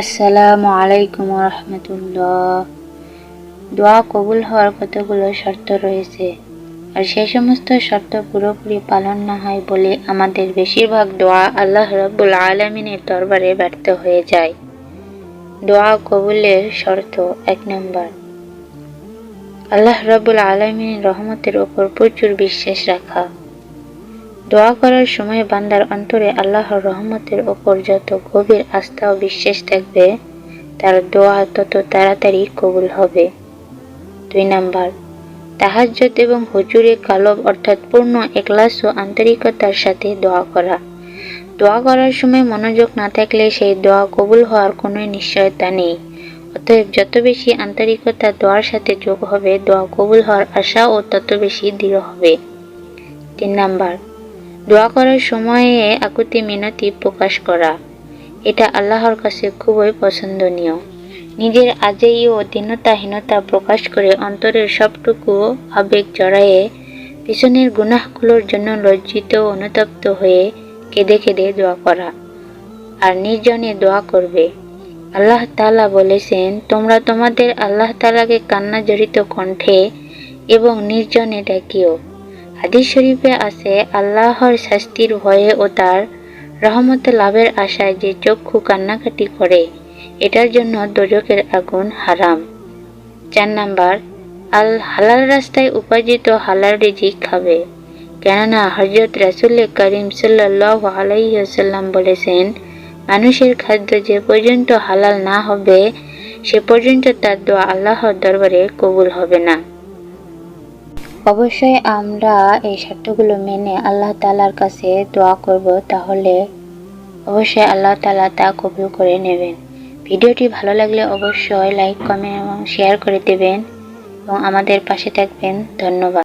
আসসালামু আলাইকুম রহমতুল্লাহ। দোয়া কবুল হওয়ার কতগুলো শর্ত রয়েছে, আর সেই সমস্ত শর্ত পুরোপুরি পালন না হয় বলে আমাদের বেশিরভাগ দোয়া আল্লাহ রব্বুল আলমিনের দরবারে ব্যর্থ হয়ে যায়। দোয়া কবুলের শর্ত এক নম্বর, আল্লাহ রব্বুল আলমিনের রহমতের ওপর প্রচুর বিশ্বাস রাখা। দোয়া করার সময় বান্দার অন্তরে আল্লাহর রহমতের ওপর যত গভীর আস্থা ও বিশ্বাস থাকবে, তার দোয়া তত তাড়াতাড়ি কবুল হবে। দুই নাম্বার তাহাজ্জত এবং হুজুরে কালব অর্থাৎ পূর্ণ একলাস ও আন্তরিকতার সাথে দোয়া করা। দোয়া করার সময় মনোযোগ না থাকলে সেই দোয়া কবুল হওয়ার কোনো নিশ্চয়তা নেই। অতএব যত বেশি আন্তরিকতা দোয়ার সাথে যোগ হবে, দোয়া কবুল হওয়ার আশা ও তত বেশি দৃঢ় হবে। তিন নাম্বার দোয়া করার সময়ে আকুতি মিনতি প্রকাশ করা। এটা আল্লাহর কাছে খুবই পছন্দনীয়। নিজের আজেই ও দীনতাহীনতা প্রকাশ করে অন্তরের সবটুকু আবেগ জড়ায়ে পিছনের গুনাহগুলোর জন্য লজ্জিত অনুতপ্ত হয়ে কেঁদে কেঁদে দোয়া করা আর নির্জনে দোয়া করবে। আল্লাহ তালা বলেছেন, তোমরা তোমাদের আল্লাহ তালাকে কান্না জড়িত কণ্ঠে এবং নির্জনে ডাকিও। হাদিস শরীফে আছে, আল্লাহর শাস্তির ভয়ে ও তার রহমত লাভের আশায় যে চক্ষু কান্নাকাটি করে, এটার জন্য দোজকের আগুন হারাম। চার নাম্বার, আল হালাল রাস্তায় উপার্জিত হালাল রিজিক খাবে। কেননা হজরত রাসুল করিম সাল্লাহ আলাইসাল্লাম বলেছেন, মানুষের খাদ্য যে পর্যন্ত হালাল না হবে, সে পর্যন্ত তার দোয়া আল্লাহর দরবারে কবুল হবে না। অবশ্যই আমরা এই শর্তগুলো মেনে আল্লাহ তালার কাছে দোয়া করব, তাহলে অবশ্যই আল্লাহ তালা তা কবুল করে নেবেন। ভিডিওটি ভালো লাগলে অবশ্যই লাইক, কমেন্ট এবং শেয়ার করে দেবেন এবং আমাদের পাশে থাকবেন। ধন্যবাদ।